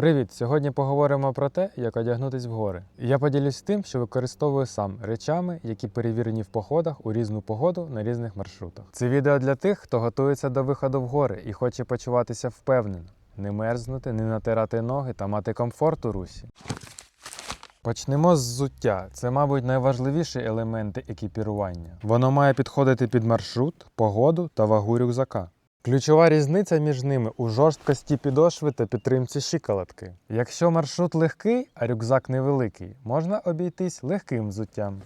Привіт! Сьогодні поговоримо про те, як одягнутись в гори. Я поділюсь тим, що використовую сам речами, які перевірені в походах у різну погоду на різних маршрутах. Це відео для тих, хто готується до виходу в гори і хоче почуватися впевнено, не мерзнути, не натирати ноги та мати комфорт у русі. Почнемо з взуття. Це, мабуть, найважливіший елемент екіпірування. Воно має підходити під маршрут, погоду та вагу рюкзака. Ключова різниця між ними у жорсткості підошви та підтримці щиколотки. Якщо маршрут легкий, а рюкзак невеликий, можна обійтись легким взуттям.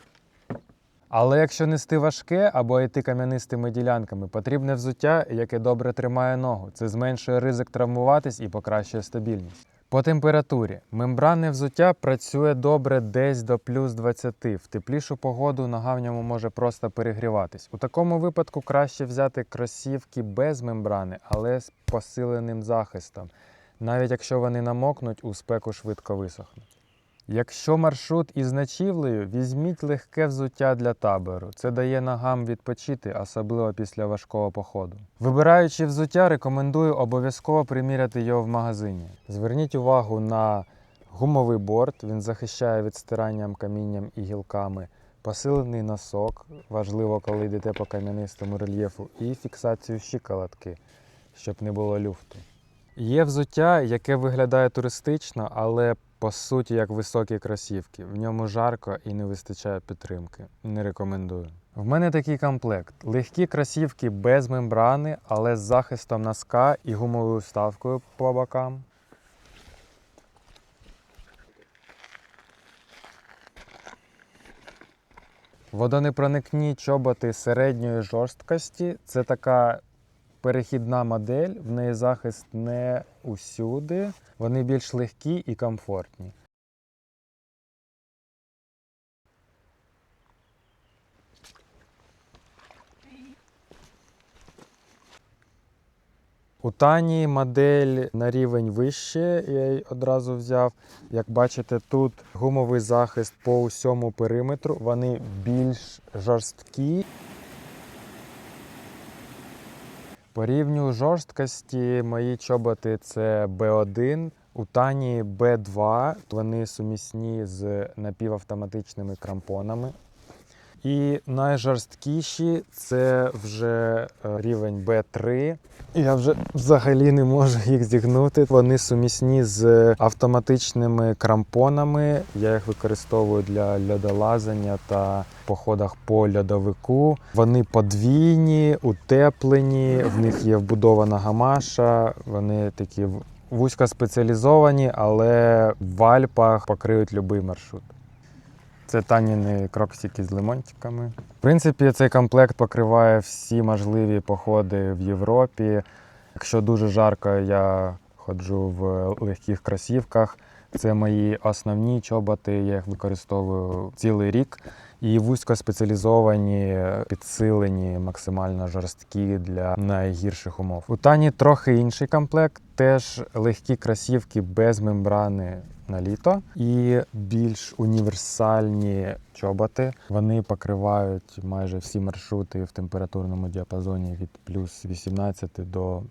Але якщо нести важке або йти кам'янистими ділянками, потрібне взуття, яке добре тримає ногу. Це зменшує ризик травмуватись і покращує стабільність. По температурі мембранне взуття працює добре десь до плюс 20. В теплішу погоду нога в ньому може просто перегріватись. У такому випадку краще взяти кросівки без мембрани, але з посиленим захистом, навіть якщо вони намокнуть, у спеку швидко висохнуть. Якщо маршрут із ночівлею, візьміть легке взуття для табору. Це дає ногам відпочити, особливо після важкого походу. Вибираючи взуття, рекомендую обов'язково приміряти його в магазині. Зверніть увагу на гумовий борт, він захищає від стиранням камінням і гілками. Посилений носок, важливо, коли йдете по кам'янистому рельєфу, і фіксацію щиколотки, щоб не було люфту. Є взуття, яке виглядає туристично, але по суті як високі кросівки. В ньому жарко і не вистачає підтримки. Не рекомендую. В мене такий комплект: легкі кросівки без мембрани, але з захистом носка і гумовою вставкою по бокам. Водонепроникні чоботи середньої жорсткості це така перехідна модель, в неї захист не усюди. Вони більш легкі і комфортні. У Тані модель на рівень вище, я її одразу взяв. Як бачите, тут гумовий захист по усьому периметру. Вони більш жорсткі. По рівню жорсткості мої чоботи це B1, у Тані B2. Вони сумісні з напівавтоматичними крампонами. І найжорсткіші це вже е, рівень B3. Я вже взагалі не можу їх зігнути. Вони сумісні з автоматичними крампонами. Я їх використовую для льодолазання та походах по льодовику. Вони подвійні, утеплені, в них є вбудована гамаша. Вони такі вузькоспеціалізовані, але в Альпах покриють будь-який маршрут. Це таніни кроксики з лимончиками. В принципі, цей комплект покриває всі можливі походи в Європі. Якщо дуже жарко, я ходжу в легких кросівках. Це мої основні чоботи, я їх використовую цілий рік. І вузькоспеціалізовані, підсилені, максимально жорсткі для найгірших умов. У Тані трохи інший комплект, теж легкі кросівки без мембрани на літо і більш універсальні чоботи. Вони покривають майже всі маршрути в температурному діапазоні від плюс 18 до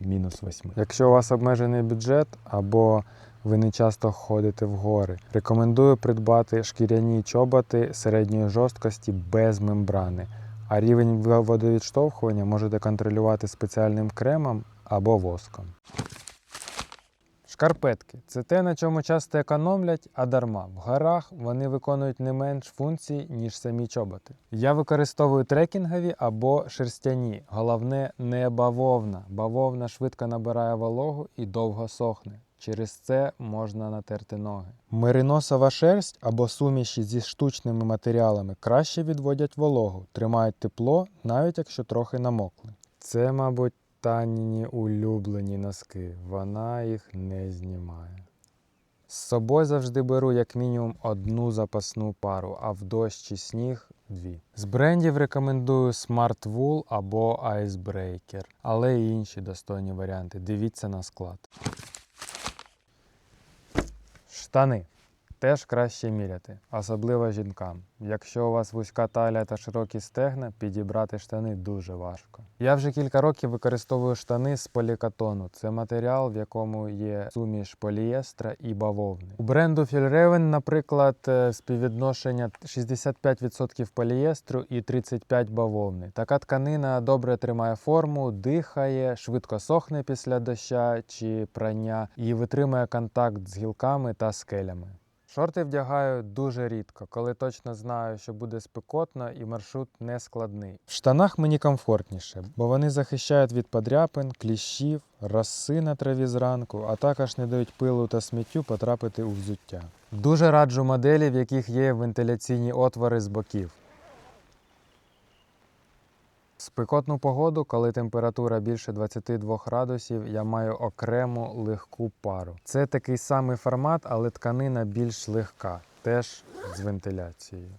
мінус 8. Якщо у вас обмежений бюджет або ви не часто ходите в гори, рекомендую придбати шкіряні чоботи середньої жорсткості без мембрани. А рівень водовідштовхування можете контролювати спеціальним кремом або воском. Шкарпетки це те, на чому часто економлять, а дарма. В горах вони виконують не менш функцій, ніж самі чоботи. Я використовую трекінгові або шерстяні. Головне не бавовна. Бавовна швидко набирає вологу і довго сохне. Через це можна натерти ноги. Мериносова шерсть або суміші зі штучними матеріалами краще відводять вологу, тримають тепло, навіть якщо трохи намокли. Це, мабуть, Таніні улюблені носки. Вона їх не знімає. З собою завжди беру як мінімум одну запасну пару, а в дощ чи сніг дві. З брендів рекомендую Smart Wool або Icebreaker, але й інші достойні варіанти. Дивіться на склад. Штани. Теж краще міряти, особливо жінкам. Якщо у вас вузька талія та широкі стегна, підібрати штани дуже важко. Я вже кілька років використовую штани з полікатону. Це матеріал, в якому є суміш полієстра і бавовни. У бренду Фільревен, наприклад, е, співвідношення 65% полієстру і 35% бавовни. Така тканина добре тримає форму, дихає, швидко сохне після доща чи прання і витримує контакт з гілками та скелями. Шорти вдягаю дуже рідко, коли точно знаю, що буде спекотно і маршрут не складний. В штанах мені комфортніше, бо вони захищають від подряпин, кліщів, роси на траві зранку, а також не дають пилу та сміттю потрапити у взуття. Дуже раджу моделі, в яких є вентиляційні отвори з боків. Спекотну погоду, коли температура більше 22 градусів, я маю окрему легку пару. Це такий самий формат, але тканина більш легка, теж з вентиляцією.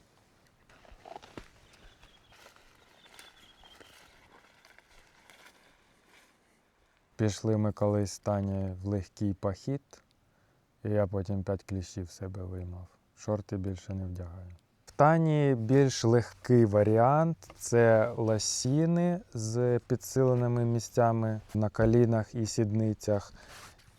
Пішли ми колись з Тані в легкий похід, і я потім 5 кліщів себе виймав. Шорти більше не вдягаю. Тані більш легкий варіант це лосіни з підсиленими місцями на колінах і сідницях.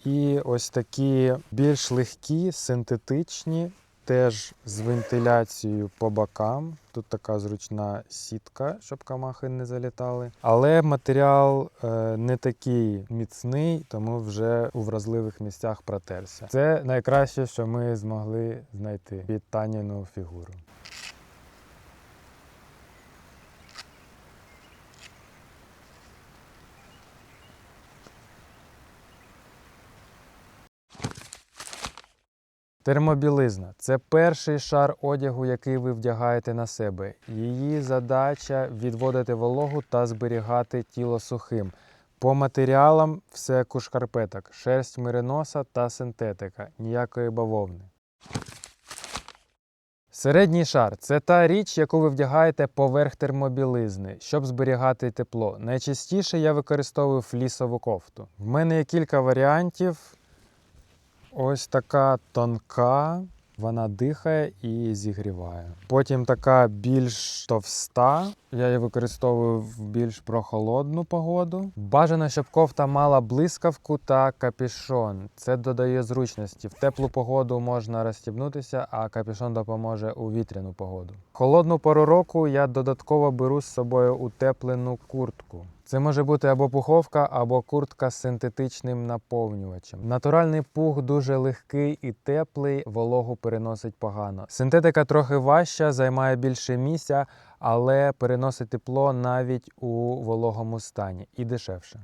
І ось такі більш легкі, синтетичні, теж з вентиляцією по бокам. Тут така зручна сітка, щоб камахи не залітали. Але матеріал е, не такий міцний, тому вже у вразливих місцях протерся. Це найкраще, що ми змогли знайти під Таніну фігуру. Термобілизна це перший шар одягу, який ви вдягаєте на себе. Її задача відводити вологу та зберігати тіло сухим. По матеріалам все як у шкарпеток, шерсть мериноса та синтетика, ніякої бавовни. Середній шар це та річ, яку ви вдягаєте поверх термобілизни, щоб зберігати тепло. Найчастіше я використовую флісову кофту. В мене є кілька варіантів. Ось така тонка, вона дихає і зігріває. Потім така більш товста. Я її використовую в більш прохолодну погоду. Бажано, щоб кофта мала блискавку та капюшон. Це додає зручності. В теплу погоду можна розстібнутися, а капюшон допоможе у вітряну погоду. Холодну пору року я додатково беру з собою утеплену куртку. Це може бути або пуховка, або куртка з синтетичним наповнювачем. Натуральний пух дуже легкий і теплий, вологу переносить погано. Синтетика трохи важча, займає більше місця, але переносить тепло навіть у вологому стані і дешевше.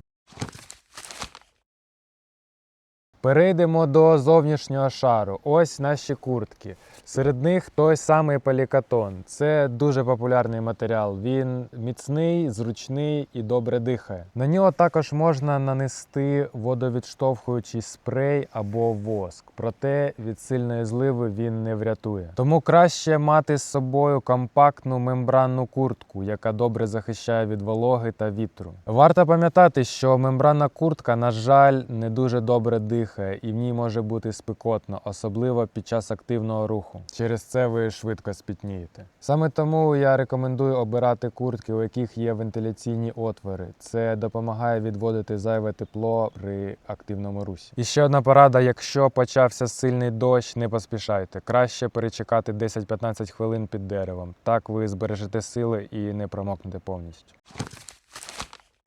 Перейдемо до зовнішнього шару. Ось наші куртки. Серед них той самий полікатон. Це дуже популярний матеріал. Він міцний, зручний і добре дихає. На нього також можна нанести водовідштовхуючий спрей або воск. Проте від сильної зливи він не врятує. Тому краще мати з собою компактну мембранну куртку, яка добре захищає від вологи та вітру. Варто пам'ятати, що мембранна куртка, на жаль, не дуже добре дихає і в ній може бути спекотно, особливо під час активного руху. Через це ви швидко спітнієте. Саме тому я рекомендую обирати куртки, у яких є вентиляційні отвори. Це допомагає відводити зайве тепло при активному русі. І ще одна порада: якщо почався сильний дощ, не поспішайте. Краще перечекати 10-15 хвилин під деревом. Так ви збережете сили і не промокнете повністю.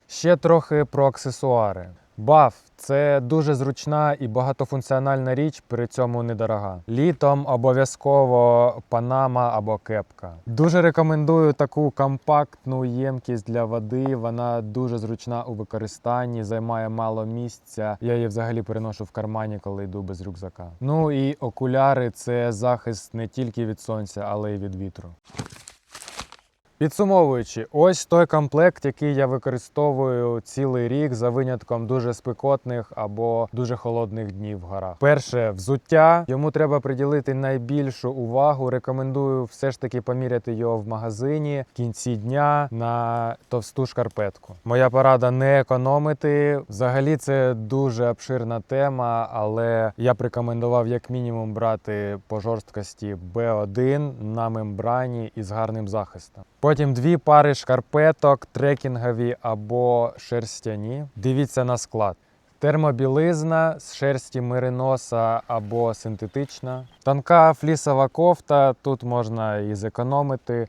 Ще трохи про аксесуари. Баф це дуже зручна і багатофункціональна річ, при цьому недорога. Літом обов'язково панама або кепка. Дуже рекомендую таку компактну ємкість для води. Вона дуже зручна у використанні, займає мало місця. Я її взагалі переношу в кармані, коли йду без рюкзака. Ну і окуляри це захист не тільки від сонця, але й від вітру. Підсумовуючи, ось той комплект, який я використовую цілий рік за винятком дуже спекотних або дуже холодних днів в горах. Перше взуття. Йому треба приділити найбільшу увагу. Рекомендую все ж таки поміряти його в магазині в кінці дня на товсту шкарпетку. Моя порада не економити. Взагалі це дуже обширна тема, але я б рекомендував як мінімум брати по жорсткості B1 на мембрані і з гарним захистом. Потім дві пари шкарпеток, трекінгові або шерстяні. Дивіться на склад. Термобілизна з шерсті мериноса або синтетична. Тонка флісова кофта, тут можна і зекономити.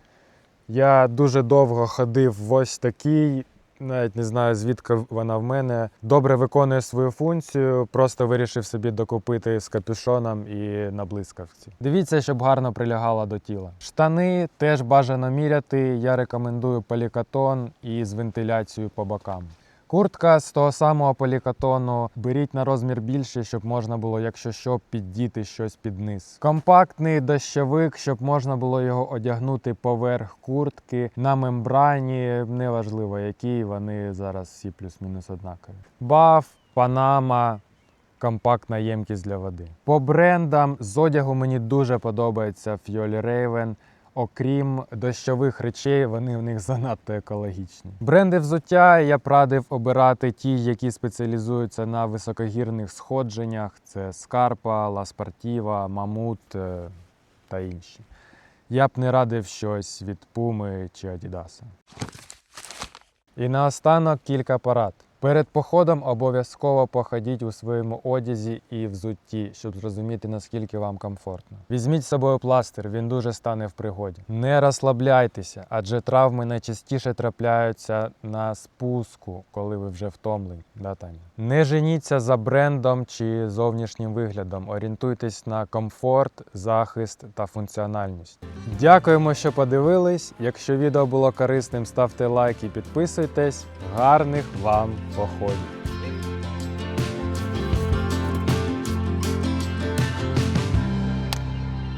Я дуже довго ходив в ось такий, навіть не знаю звідки вона в мене. Добре виконує свою функцію, просто вирішив собі докупити з капюшоном і на блискавці. Дивіться, щоб гарно прилягала до тіла. Штани теж бажано міряти. Я рекомендую полікатон і з вентиляцією по бокам. Куртка з того самого полікатону. Беріть на розмір більше, щоб можна було, якщо що, піддіти щось під низ. Компактний дощовик, щоб можна було його одягнути поверх куртки на мембрані. Неважливо, які вони зараз всі плюс-мінус однакові. Баф, панама. Компактна ємкість для води. По брендам з одягу мені дуже подобається Фьолі Raven. Окрім дощових речей, вони в них занадто екологічні. Бренди взуття я б радив обирати ті, які спеціалізуються на високогірних сходженнях. Це La Sportiva, Mammut е, та інші. Я б не радив щось від Puma чи Adidas. І наостанок кілька порад. Перед походом обов'язково походіть у своєму одязі і взутті, щоб зрозуміти, наскільки вам комфортно. Візьміть з собою пластир, він дуже стане в пригоді. Не розслабляйтеся, адже травми найчастіше трапляються на спуску, коли ви вже втомлені. Да, Таня? Не женіться за брендом чи зовнішнім виглядом. Орієнтуйтесь на комфорт, захист та функціональність. Дякуємо, що подивились. Якщо відео було корисним, ставте лайк і підписуйтесь. Гарних вам походів!